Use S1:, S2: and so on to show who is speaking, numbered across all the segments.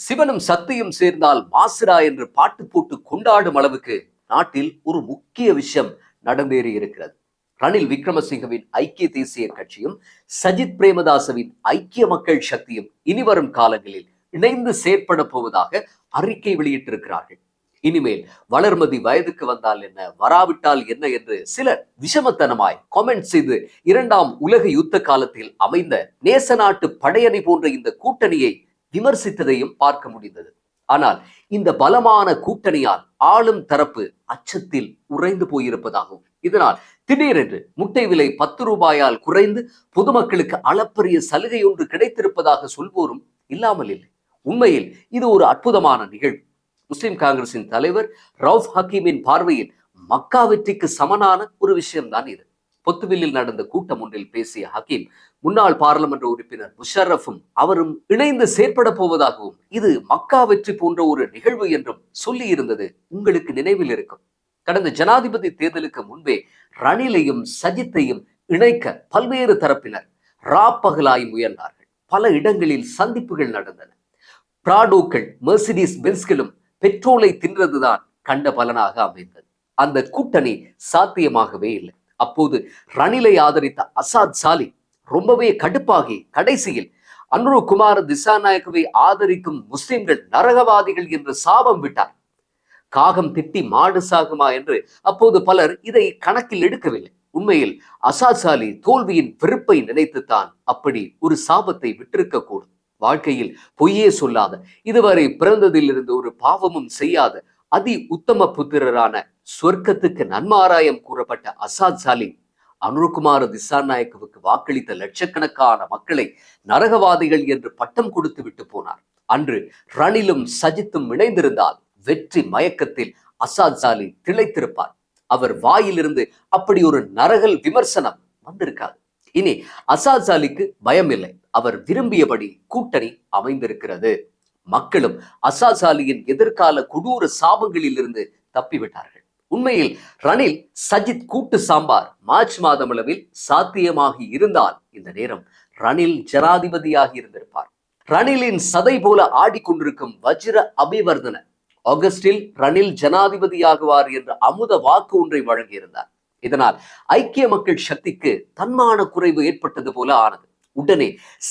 S1: சிவனும் சக்தியும் சேர்ந்தால் மாசுரா என்று பாட்டு போட்டு கொண்டாடும் அளவுக்கு நாட்டில் ஒரு முக்கிய விஷயம் நடந்தேறி இருக்கிறது. ரணில் விக்ரமசிங்கவின் ஐக்கிய தேசிய கட்சியும் சஜித் பிரேமதாசவின் ஐக்கிய மக்கள் சக்தியும் இனிவரும் காலங்களில் இணைந்து செயற்பட போவதாக அறிக்கை வெளியிட்டிருக்கிறார்கள். இனிமேல் வளர்மதி வயதுக்கு வந்தால் என்ன வராவிட்டால் என்ன என்று சிலர் விஷமத்தனமாய் கமெண்ட் செய்து இரண்டாம் உலக யுத்த காலத்தில் அமைந்த நேச நாட்டு படையணி போன்ற இந்த கூட்டணியை விமர்சித்ததையும் பார்க்க முடிந்தது. ஆனால் இந்த பலமான கூட்டணியால் ஆளும் தரப்பு அச்சத்தில் உறைந்து போயிருப்பதாகவும் இதனால் திடீரென்று முட்டை விலை பத்து ரூபாயால் குறைந்து பொதுமக்களுக்கு அளப்பரிய சலுகை ஒன்று கிடைத்திருப்பதாக சொல்வோரும் இல்லாமல் இல்லை. உண்மையில் இது ஒரு அற்புதமான நிகழ்வு. முஸ்லிம் காங்கிரசின் தலைவர் ரவுஃப் ஹக்கீமின் பார்வையில் மக்கா வெற்றிக்கு சமனான ஒரு விஷயம்தான் இது. பொத்துவில்லில் நடந்த கூட்டம் ஒன்றில் பேசிய ஹக்கீம் முன்னாள் பாராளுமன்ற உறுப்பினர் முஷரஃபும் அவரும் இணைந்து செயற்பட போவதாகவும் இது மக்கா வெற்றி போன்ற ஒரு நிகழ்வு என்றும் சொல்லி இருந்தது உங்களுக்கு நினைவில் இருக்கும். கடந்த ஜனாதிபதி தேர்தலுக்கு முன்பே ரணிலையும் சஜித்தையும் இணைக்க பல்வேறு தரப்பினர் ராப்பகலாய் முயன்றார்கள். பல இடங்களில் சந்திப்புகள் நடந்தன. பிராடோக்கள் மெர்சிடிஸ் பென்ஸ்களும் பெட்ரோலை தின்றதுதான் கண்ட பலனாக அமைந்தது. அந்த கூட்டணி சாத்தியமாகவே இல்லை. அப்போது ரணிலை ஆதரித்த அசாத் சாலி ரொம்பவே கடுப்பாகி கடைசியில் அன்ரு குமார் திசாநாயக்கவை ஆதரிக்கும் முஸ்லிம்கள் நரகவாதிகள் என்று சாபம் விட்டார். காகம் திட்டி மாடு சாகுமா என்று அப்போது பலர் இதை கணக்கில் எடுக்கவில்லை. உண்மையில் அசாத் சாலி தோல்வியின் வெறுப்பை நினைத்துத்தான் அப்படி ஒரு சாபத்தை விட்டிருக்க கூடும். வாழ்க்கையில் பொய்யே சொல்லாத இதுவரை பிறந்ததிலிருந்து ஒரு பாவமும் செய்யாத அதி உத்தம புத்திரரான சொர்க்கத்துக்கு நன்மாராயம் கூறப்பட்ட அசாத் சாலி அனுருகுமார திசாநாயக்கவுக்கு வாக்களித்த லட்சக்கணக்கான மக்களை நரகவாதிகள் என்று பட்டம் கொடுத்து விட்டு போனார். அன்று ரணிலும் சஜித்தும் இணைந்திருந்தால் வெற்றி மயக்கத்தில் அசாத் சாலி திளைத்திருப்பார். அவர் வாயிலிருந்து அப்படி ஒரு நரகல் விமர்சனம் வந்திருக்காது. இனி அசாத் சாலிக்கு பயம் இல்லை அவர் விரும்பியபடி கூட்டணி அமைந்திருக்கிறது. மக்களும் அசாத் சாலியின் எதிர்கால கொடூர சாபங்களில் இருந்து தப்பிவிட்டார்கள். உண்மையில் ரணில் சஜித் கூட்டு சாம்பார் மார்ச் மாதம் அளவில் சாத்தியமாகி இருந்தால் இந்த நேரம் ரணில் ஜனாதிபதியாகி இருந்திருப்பார். ரணிலின் சதை போல ஆடிக்கொண்டிருக்கும் வஜ்ர அபிவர்தன ஆகஸ்டில் ரணில் ஜனாதிபதியாகுவார் என்ற அமுத வாக்கு ஒன்றை வழங்கியிருந்தார். இதனால் ஐக்கிய மக்கள் சக்திக்கு தன்மான குறைவு ஏற்பட்டது போல ஆனது. உடனே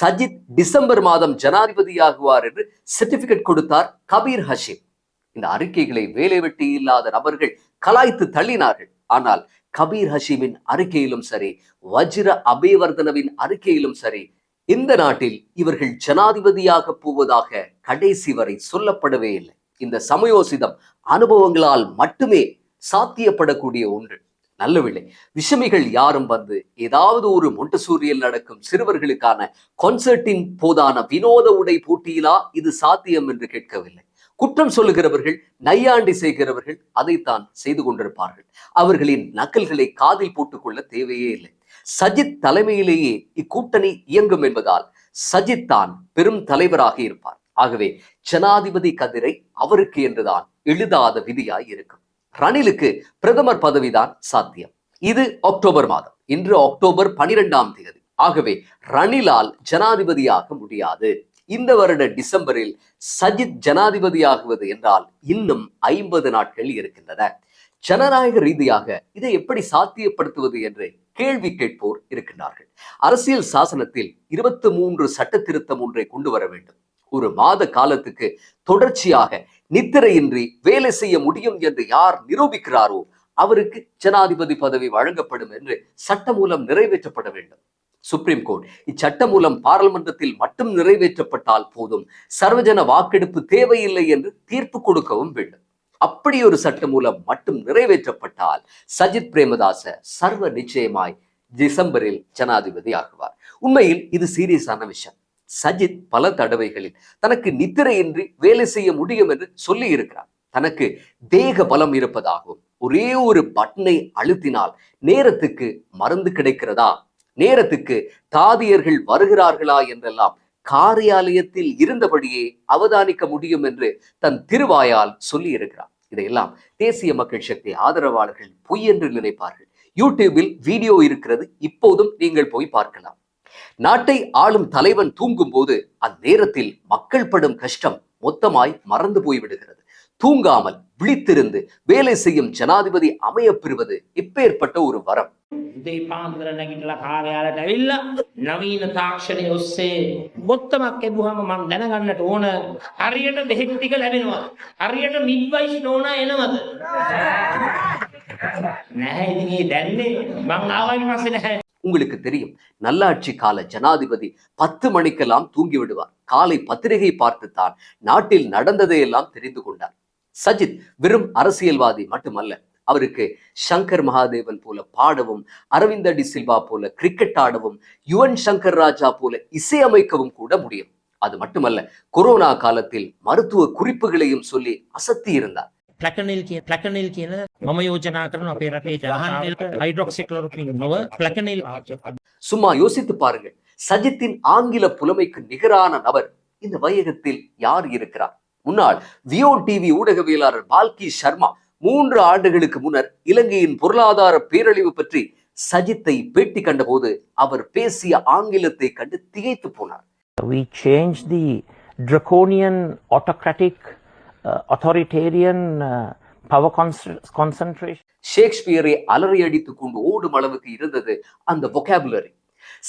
S1: சஜித் டிசம்பர் மாதம் ஜனாதிபதியாகுவார் என்று சர்டிபிகேட் கொடுத்தார் கபீர் ஹஷீம். இந்த அறிக்கைகளை வேலை வெட்டி இல்லாத நபர்கள் கலாய்த்து தள்ளினார்கள். ஆனால் கபீர் ஹஷீமின் அறிக்கையிலும் சரி வஜ்ர அபேவர்தனவின் அறிக்கையிலும் சரி இந்த நாட்டில் இவர்கள் ஜனாதிபதியாக போவதாக கடைசி வரை சொல்லப்படவே இல்லை. இந்த சமயோசிதம் அனுபவங்களால் மட்டுமே சாத்தியப்படக்கூடிய ஒன்று. நல்லவில்லை விஷமிகள் யாரும் வந்து ஏதாவது ஒரு மொண்டசூரியில் நடக்கும் சிறுவர்களுக்கான கான்சர்ட்டின் போதான வினோத உடை போட்டியிலா இது சாத்தியம் என்று கேட்கவில்லை. குற்றம் சொல்லுகிறவர்கள் நையாண்டி செய்கிறவர்கள் அதைத்தான் செய்து கொண்டிருப்பார்கள். அவர்களின் நக்கல்களை காதில் போட்டுக்கொள்ள தேவையே இல்லை. சஜித் தலைமையிலேயே இக்கூட்டணி இயங்கும் என்பதால் சஜித் தான் பெரும் தலைவராக இருப்பார். ஆகவே ஜனாதிபதி கதிரை அவருக்கு என்றுதான் எழுதாத விதியாய் இருக்கும். ரணிலுக்கு பிரதமர் பதவிதான் சாத்தியம். இது அக்டோபர் மாதம். இன்று அக்டோபர் பனிரெண்டாம் தேதி. ஆகவே ரணிலால் ஜனாதிபதியாக முடியாது. இந்த வருட டிசம்பரில் சஜித் ஜனாதிபதியாகுவது என்றால் இன்னும் ஐம்பது நாட்கள் இருக்கின்றன. ஜனநாயக ரீதியாக இதை எப்படி சாத்தியப்படுத்துவது என்று கேள்வி கேட்போர் இருக்கின்றார்கள். அரசியல் சாசனத்தில் இருபத்தி மூன்று சட்ட திருத்தம் ஒன்றை கொண்டு வர வேண்டும். ஒரு மாத காலத்துக்கு தொடர்ச்சியாக நித்திரையின்றி வேலை செய்ய முடியும் என்று யார் நிரூபிக்கிறாரோ அவருக்கு ஜனாதிபதி பதவி வழங்கப்படும் என்று சட்ட மூலம் நிறைவேற்றப்பட வேண்டும். சுப்ரீம் கோர்ட் இச்சட்ட மூலம் பாராளுமன்றத்தில் மட்டும் நிறைவேற்றப்பட்டால் போதும். சர்வஜன வாக்கெடுப்பு தேவையில்லை என்று தீர்ப்பு கொடுக்கவும் வேண்டும். அப்படி ஒரு சட்ட மூலம் மட்டும் நிறைவேற்றப்பட்டால் சஜித் பிரேமதாச சர்வ நிச்சயமாய் டிசம்பரில் ஜனாதிபதி ஆகுவார் உண்மையில் இது சீரியஸான விஷயம். சஜித் பல தடவைகளில் தனக்கு நித்திரையின்றி வேலை செய்ய முடியும் என்று சொல்லி இருக்கிறார் தனக்கு தேக பலம் இருப்பதாகவும் ஒரே ஒரு பட்டனை அழுத்தினால் நேரத்துக்கு மருந்து கிடைக்கிறதா நேரத்துக்கு தாதியர்கள் வருகிறார்களா என்றெல்லாம் காரியாலயத்தில் இருந்தபடியே அவதானிக்க முடியும் என்று தன் திருவாயால் சொல்லி இருக்கிறார் இதையெல்லாம் தேசிய மக்கள் சக்தி ஆதரவாளர்கள் பொய் என்று நினைப்பார்கள். யூடியூபில் வீடியோ இருக்கிறது இப்போதும் நீங்கள் போய் பார்க்கலாம். நாட்டை ஆளும் தலைவன் தூங்கும் போது அந்நேரத்தில் மக்கள் படும் கஷ்டம் மொத்தமாய் மறந்து போய்விடுகிறது தூங்காமல் விழித்திருந்து வேலை செய்யும் ஜனாதிபதி அமையப் பெறுவது இப்பேற்பட்ட ஒரு வரம்
S2: උදේ පාන්දර නැගිටලා කාර්යාලයට ඇවිල්ලා නවීන තාක්ෂණය ඔස්සේ බොත්තමක් එබුවම මම දැනගන්නට ඕන හරියට බෙහෙත් ටික ලැබෙනවා හරියට මිඩ්වයිස් නෝන එනවද නැහැ ඉතින් ඒ දැන්නේ මං ආවයින් පස්සේ නැහැ
S1: உங்களுக்கு தெரியும் நல்லாட்சி கால ஜனாதிபதி பத்து மணிக்கெல்லாம் தூங்கி விடுவார் காலை பத்திரிகை பார்த்துத்தான் நாட்டில் நடந்ததையெல்லாம் தெரிந்து கொண்டார் சஜித் வெறும் அரசியல்வாதி மட்டுமல்ல அவருக்கு சங்கர் மகாதேவன் போல பாடவும் அரவிந்த டி சில்வா போல கிரிக்கெட் ஆடவும் யுவன் சங்கர் ராஜா போல இசையமைக்கவும் கூட முடியும். அது மட்டுமல்ல கொரோனா காலத்தில் மருத்துவ குறிப்புகளையும் சொல்லி அசத்தி இருந்தார். சும்மா யோசித்து பாருங்கள் சஜித்தின் ஆங்கில புலமைக்கு நிகரான நபர் இந்த வையகத்தில் யார் இருக்கிறார்? முன்னாள் வியோன் டிவி ஊடகவியலாளர் பால்கி சர்மா மூன்று ஆண்டுகளுக்கு முன்னர் இலங்கையின் பொருளாதார பேரழிவு பற்றி சஜித்தை பேட்டி கண்டபோது அவர் பேசிய ஆங்கிலத்தை கண்டு திகைத்து போனார்
S3: We changed the draconian, autocratic, uh, authoritarian uh, power con- concentration.
S1: ஷேக்ஸ்பியரை அலறியடித்துக் கொண்டு ஓடும் அளவுக்கு இருந்தது அந்த vocabulary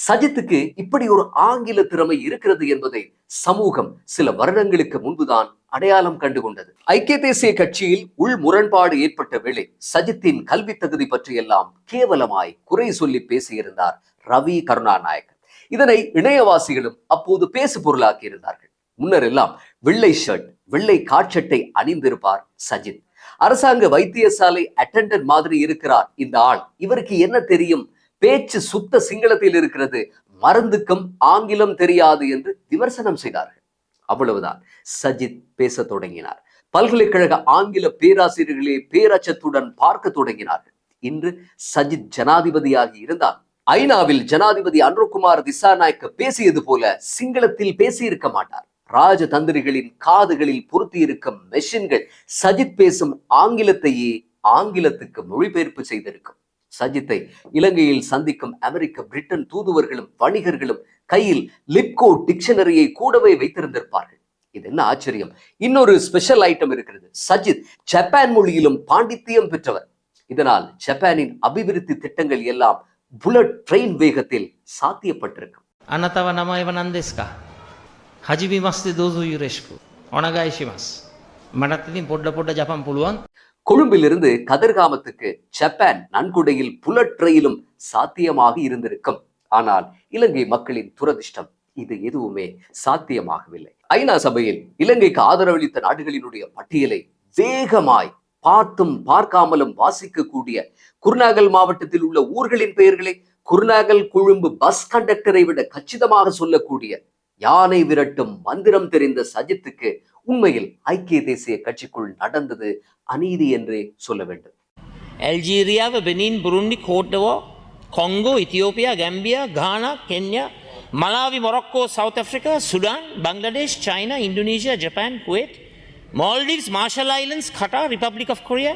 S1: சஜித்துக்கு இப்படி ஒரு ஆங்கில திறமை இருக்கிறது என்பதை சமூகம் சில வருடங்களுக்கு முன்புதான் அடையாளம் கண்டுகொண்டது. ஐக்கிய தேசிய கட்சியில் உள் முரண்பாடு ஏற்பட்ட வேளை சஜித்தின் கல்வி தகுதி பற்றியெல்லாம் கேவலமாய் குறை சொல்லி பேசியிருந்தார் ரவி கருணாநாயக். இதனை இணையவாசிகளும் அப்போது பேசு பொருளாக்கி இருந்தார்கள். முன்னர் எல்லாம் வெள்ளை ஷர்ட் வெள்ளை காட்சட்டை அணிந்திருப்பார் சஜித். அரசாங்க வைத்தியசாலை அட்டெண்டன்ட் மாதிரி இருக்கிறார் இந்த ஆள். இவருக்கு என்ன தெரியும்? பேச்சு சுத்த சிங்களத்தில் இருக்கிறது. மருந்துக்கும் ஆங்கிலம் தெரியாது என்று விமர்சனம் செய்தார்கள். அவ்வளவுதான். சஜித் பேச தொடங்கினார். பல்கலைக்கழக ஆங்கில பேராசிரியர்களே பேரச்சத்துடன் பார்க்க தொடங்கினார்கள். இன்று சஜித் ஜனாதிபதியாகி இருந்தார். ஐநாவில் ஜனாதிபதி அன்ருகுமார் திசாநாயக்க பேசியது போல சிங்களத்தில் பேசியிருக்க மாட்டார். ராஜதந்திரிகளின் காதுகளில் பொருத்தியிருக்கும் மெஷின்கள் சஜித் பேசும் ஆங்கிலத்தையே ஆங்கிலத்துக்கு மொழிபெயர்ப்பு செய்திருக்கும். சஜித்தை இலங்கையில் சந்திக்கும் அமெரிக்க பிரிட்டன் தூதுவர்களும் வணிகர்களும் கையில் லிப்கோ டிக்ஷனரியை கூடவே வைத்திருந்திருப்பார்கள். இது என்ன ஆச்சரியம்? இன்னொரு ஸ்பெஷல் ஐட்டம் இருக்கிறது. சஜித் ஜப்பான் மொழியிலும் பாண்டித்தியம் பெற்றவர். இதனால் ஜப்பானின் அபிவிருத்தி திட்டங்கள் எல்லாம் புலட் ட்ரெயின் வேகத்தில் சாத்தியப்பட்டிருக்கும்.
S2: அனதவ நம இவனந்தேஸ்கா ஹஜிபி மஸ்து தோசு யுரேஷ்கு ஒனகாய் ஷிமாஸ் மடத்தின் பொட்ட பொட்ட ஜப்பான் புழுவான்
S1: கொழும்பிலிருந்து கதிர்காமத்துக்கு ஜப்பான் நன்கொடையில் புல்லட் ரயிலும் சாத்தியமாக இருந்திருக்கும். ஆனால் இலங்கை மக்களின் துரதிர்ஷ்டம் இது எதுவுமே சாத்தியமாகவில்லை. ஐநா சபையில் இலங்கைக்கு ஆதரவளித்த நாடுகளினுடைய பட்டியலை வேகமாய் பார்த்தும் பார்க்காமலும் வாசிக்கக்கூடிய குருநாகல் மாவட்டத்தில் உள்ள ஊர்களின் பெயர்களை குருநாகல் கொழும்பு பஸ் கண்டக்டரை விட கச்சிதமாக சொல்லக்கூடிய யானை விரட்டும் மந்திரம் தெரிந்த சஜித்துக்கு உண்மையில் ஐக்கிய தேசிய கட்சிக்குள் நடந்தது அநீதி என்றே சொல்ல வேண்டும்.
S2: அல்ஜீரியாவை Benin Burundi கோட்டவோ Congo Ethiopia Gambia Ghana Kenya Malawi Morocco South Africa Sudan Bangladesh China Indonesia Japan Kuwait Maldives Marshall Islands Qatar Republic of Korea.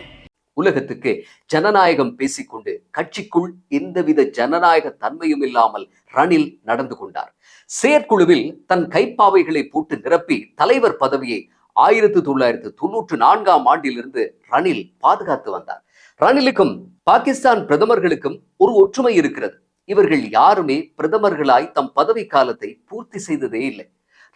S1: உலகத்துக்கு ஜனநாயகம் பேசிக்கொண்டு கட்சிக்குள் எந்தவித ஜனநாயக தன்மையும் இல்லாமல் ரணில் நடந்து கொண்டார். செயற்குழுவில் தன் கைப்பாவைகளை போட்டு நிரப்பி தலைவர் பதவியை ஆயிரத்தி தொள்ளாயிரத்தி தொன்னூற்று நான்காம் ஆண்டிலிருந்து ரணில் பாதுகாத்து வந்தார். ரணிலுக்கும் பாகிஸ்தான் பிரதமர்களுக்கும் ஒரு ஒற்றுமை இருக்கிறது. இவர்கள் யாருமே பிரதமர்களாய் தம் பதவி காலத்தை பூர்த்தி செய்ததே இல்லை.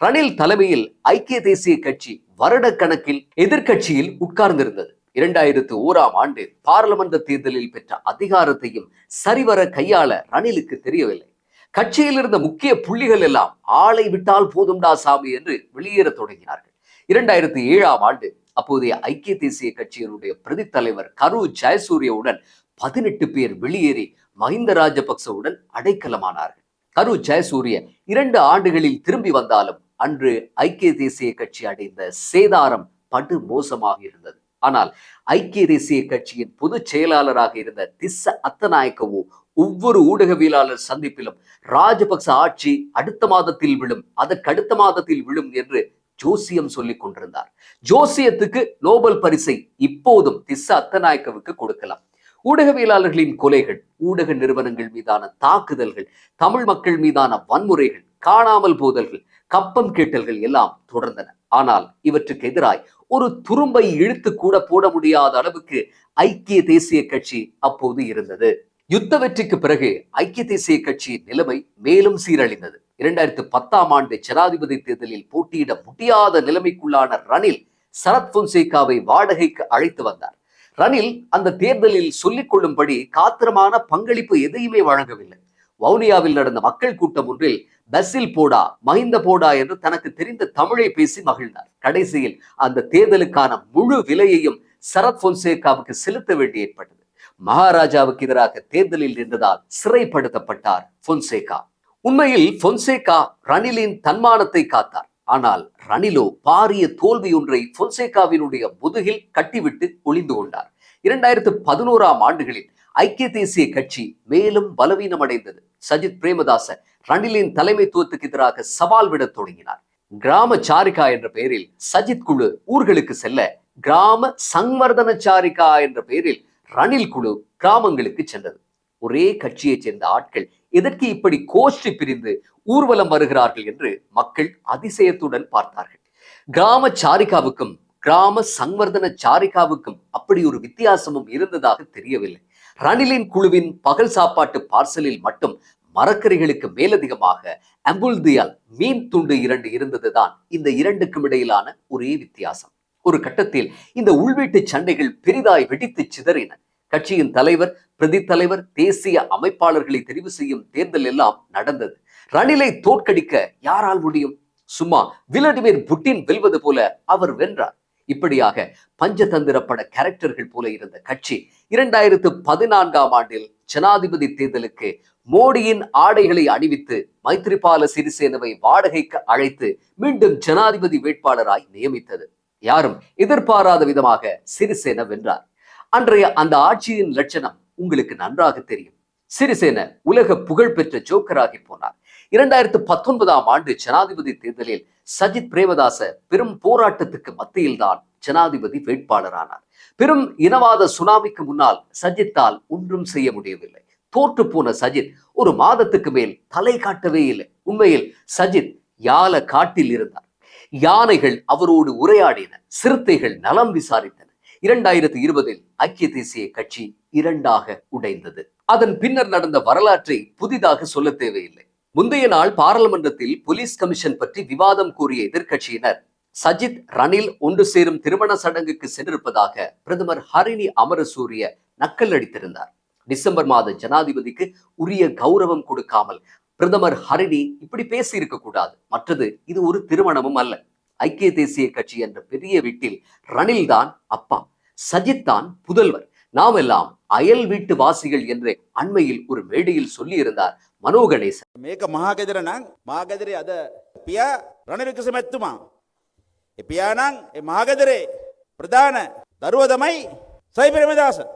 S1: ரணில் தலைமையில் ஐக்கிய தேசிய கட்சி வருட கணக்கில் எதிர்கட்சியில் உட்கார்ந்திருந்தது. இரண்டாயிரத்து ஓராம் ஆண்டு பாராளுமன்ற தேர்தலில் பெற்ற அதிகாரத்தையும் சரிவர கையாள ரணிலுக்கு தெரியவில்லை. கட்சியில் இருந்த முக்கிய புள்ளிகள் எல்லாம் ஆளை விட்டால் போதும்டா சாமி என்று வெளியேறத் தொடங்கினார்கள். இரண்டாயிரத்தி ஏழாம் ஆண்டு அப்போதைய ஐக்கிய தேசிய கட்சியினுடைய பிரதி தலைவர் கரு ஜெயசூரியவுடன் பதினெட்டு பேர் வெளியேறி மஹிந்த ராஜபக்சவுடன் அடைக்கலமானார்கள். கரு ஜெயசூரிய இரண்டு ஆண்டுகளில் திரும்பி வந்தாலும் அன்று ஐக்கிய தேசிய கட்சி அடைந்த சேதாரம் படு மோசமாக இருந்தது. ஆனால் ஐக்கிய தேசிய கட்சியின் பொதுச் செயலாளராக இருந்த திஸ்ஸ அத்தநாயக்கவோ ஒவ்வொரு ஊடகவியலாளர் சந்திப்பிலும் ராஜபக்ச ஆட்சி அடுத்த மாதத்தில் விழும் அதற்கு அடுத்த மாதத்தில் விழும் என்று ஜோசியம் சொல்லிக் கொண்டிருந்தார். ஜோசியத்துக்கு நோபல் பரிசை இப்போதும் திஸ்ஸ அத்தநாயக்கவுக்கு கொடுக்கலாம். ஊடகவியலாளர்களின் கொலைகள் ஊடக நிறுவனங்கள் மீதான தாக்குதல்கள் தமிழ் மக்கள் மீதான வன்முறைகள் காணாமல் போதல்கள் கப்பம் கேட்டல்கள் எல்லாம் தொடர்ந்தன. ஆனால் இவற்றுக்கு எதிராய் ஒரு துரும்பை இழுத்து கூட போட முடியாத அளவுக்கு ஐக்கிய தேசிய கட்சி அப்போது இருந்தது. யுத்த வெற்றிக்கு பிறகு ஐக்கிய தேசிய கட்சியின் நிலைமை மேலும் சீரழிந்தது. இரண்டாயிரத்து பத்தாம் ஆண்டு ஜனாதிபதி தேர்தலில் போட்டியிட முடியாத நிலைமைக்குள்ளான ரணில் சரத் பொன்சேகாவை வாடகைக்கு அழைத்து வந்தார். ரணில் அந்த தேர்தலில் சொல்லிக் கொள்ளும்படி காத்திரமான பங்களிப்பு எதையுமே வழங்கவில்லை. வவுனியாவில் நடந்த மக்கள் கூட்டம் ஒன்றில் பஸ்ஸில் போடா மஹிந்த போடா என்று தனக்கு தெரிந்த தமிழை பேசி மகிழ்ந்தார். கடைசியில் அந்த தேர்தலுக்கான முழு விலையையும் சரத் பொன்சேகாவுக்கு செலுத்த வேண்டி ஏற்பட்டது. மகாராஜாவுக்கு எதிராக தேர்தலில் நின்றதால் சிறைப்படுத்தப்பட்டார் பொன்சேகா உண்மையில் பொன்சேகா ரணிலின் தன்மானத்தை காத்தார். ஆனால் ரணிலோ பாரிய தோல்வி ஒன்றை பொன்சேகாவினுடைய முதுகில் கட்டிவிட்டு ஒளிந்து கொண்டார். இரண்டாயிரத்து பதினோராம் ஆண்டுகளில் ஐக்கிய தேசிய கட்சி மேலும் பலவீனமடைந்தது. சஜித் பிரேமதாச ரணிலின் தலைமைத்துவத்துக்கு எதிராக சவால் விடத் தொடங்கினார். கிராம சாரிகா என்ற பெயரில் சஜித் குழு ஊர்களுக்கு செல்ல கிராம சங்வர்தன சாரிகா என்ற பெயரில் ரணில் குழு கிராமங்களுக்கு சென்றது. ஒரே கட்சியைச் சேர்ந்த ஆட்கள் எதற்கு இப்படி கோஷ்டி பிரிந்து ஊர்வலம் வருகிறார்கள் என்று மக்கள் அதிசயத்துடன் பார்த்தார்கள். கிராம சாரிகாவுக்கும் கிராம சங்வர்தன சாரிகாவுக்கும் அப்படி ஒரு வித்தியாசமும் இருந்ததாக தெரியவில்லை. ரணிலின் குழுவின் பகல் சாப்பாட்டு பார்சலில் மட்டும் மரக்கறிகளுக்கு மேலதிகமாக அம்புல்தியால் மீன் துண்டு இரண்டு இருந்ததுதான் இந்த இரண்டுக்கும் இடையிலான ஒரே வித்தியாசம். ஒரு கட்டத்தில் இந்த உள்வீட்டு சண்டைகள் பெரிதாய் வெடித்து சிதறின. கட்சியின் தலைவர் பிரதி தலைவர் தேசிய அமைப்பாளர்களை தெரிவு செய்யும் தேர்தல் எல்லாம் நடந்தது. ரணிலை தோற்கடிக்க யாரால் முடியும்? சும்மா விளாடிமிர் புட்டின் வெல்வது போல அவர் வென்றார். இப்படியாக பஞ்சதந்திர பட கேரக்டர்கள் போல இருந்த கட்சி இரண்டாயிரத்து பதினான்காம் ஆண்டில் ஜனாதிபதி தேர்தலுக்கு மோடியின் ஆடைகளை அணிவித்து மைத்ரிபால சிறிசேனவை வாடகைக்கு அழைத்து மீண்டும் ஜனாதிபதி வேட்பாளராய் நியமித்தது. யாரும் எதிர்பாராத விதமாக சிறிசேன வென்றார். அன்றைய அந்த ஆட்சியின் லட்சணம் உங்களுக்கு நன்றாக தெரியும். சிறிசேன உலக புகழ்பெற்ற ஜோக்கராகி போனார். இரண்டாயிரத்து பத்தொன்பதாம் ஆண்டு ஜனாதிபதி தேர்தலில் சஜித் பிரேமதாச பெரும் போராட்டத்துக்கு மத்தியில்தான் ஜனாதிபதி வேட்பாளரானார். பெரும் இனவாத சுனாமிக்கு முன்னால் சஜித்தால் ஒன்றும் செய்ய முடியவில்லை. தோற்று போன சஜித் ஒரு மாதத்துக்கு மேல் தலை காட்டவே இல்லை. உண்மையில் சஜித் யால காட்டில் இருந்தார். யானைகள் அவரோடு உரையாடின சிறுத்தைகள் நலம் விசாரித்தன. இரண்டாயிரத்தி இருபதில் ஐக்கிய தேசிய கட்சி இரண்டாக உடைந்தது. அதன் பின்னர் நடந்த வரலாற்றை புதிதாக சொல்ல தேவையில்லை. முந்தைய நாள் பாராளுமன்றத்தில் போலீஸ் கமிஷன் பற்றி விவாதம் கூறிய எதிர்கட்சியினர் சஜித் ரணில் ஒன்று சேரும் திருமண சடங்குக்கு சென்றிருப்பதாக பிரதமர் ஹரிணி அமரசூரிய நக்கல் அடித்திருந்தார். டிசம்பர் மாத ஜனாதிபதிக்கு உரிய கௌரவம் கொடுக்காமல் பிரதமர் ஹரிணி இப்படி பேசி இருக்கக்கூடாது மற்றது இது ஒரு திருமணமும் அல்ல. ஐக்கிய தேசிய கட்சி என்ற பெரிய வீட்டில் ரணில் தான் அப்பா. சஜித் தான் புதல்வர். நாம் எல்லாம் அயல் வீட்டு வாசிகள் என்று அண்மையில் ஒரு மேடையில் சொல்லி இருந்தார் மனோ கணேசன்
S4: மேக மகாகதிரனாங் மகாகதிரே அத பியா ரணிலுக்கு சமத்துமா பியானாங் மகாகதிரே பிரதான தருவதமை சைபிரமதாசன்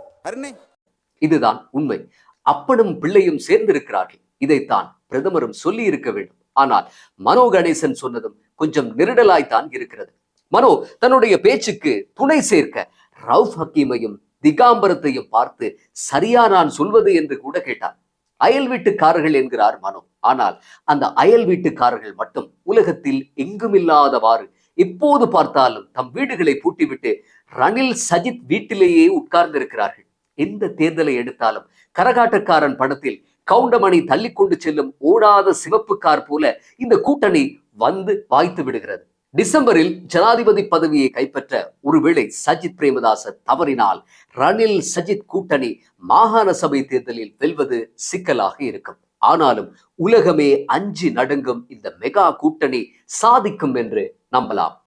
S1: இதுதான் உண்மை. அப்பனும் பிள்ளையும் சேர்ந்திருக்கிறார்கள். இதைத்தான் பிரதமரும் சொல்லி இருக்க வேண்டும். ஆனால் மனோ கணேசன் சொன்னதும் கொஞ்சம் நெருடலாய்த்தான் இருக்கிறது. மனோ தன்னுடைய பேச்சுக்கு துணை சேர்க்க ரவுஃப் ஹக்கீமையும் திகாம்பரத்தையும் பார்த்து சரியா நான் சொல்வது என்று கூட கேட்டார். அயல் வீட்டுக்காரர்கள் என்கிறார் மனோ. ஆனால் அந்த அயல் வீட்டுக்காரர்கள் மட்டும் உலகத்தில் எங்குமில்லாதவாறு எப்போது பார்த்தாலும் தம் வீடுகளை பூட்டிவிட்டு ரணில் சஜித் வீட்டிலேயே உட்கார்ந்திருக்கிறார்கள். எந்த தேர்தலை எடுத்தாலும் கரகாட்டக்காரன் படத்தில் கவுண்டமணி தள்ளி கொண்டு செல்லும் ஓடாத சிவப்பு கார் போல இந்த கூட்டணி வந்து வாய்த்து விடுகிறது. டிசம்பரில் ஜனாதிபதி பதவியை கைப்பற்ற ஒருவேளை சஜித் பிரேமதாச தவறினால் ரணில் சஜித் கூட்டணி மாகாண சபை தேர்தலில் வெல்வது சிக்கலாக இருக்கும். ஆனாலும் உலகமே அஞ்சு நடுங்கும் இந்த மெகா கூட்டணி சாதிக்கும் என்று நம்பலாம்.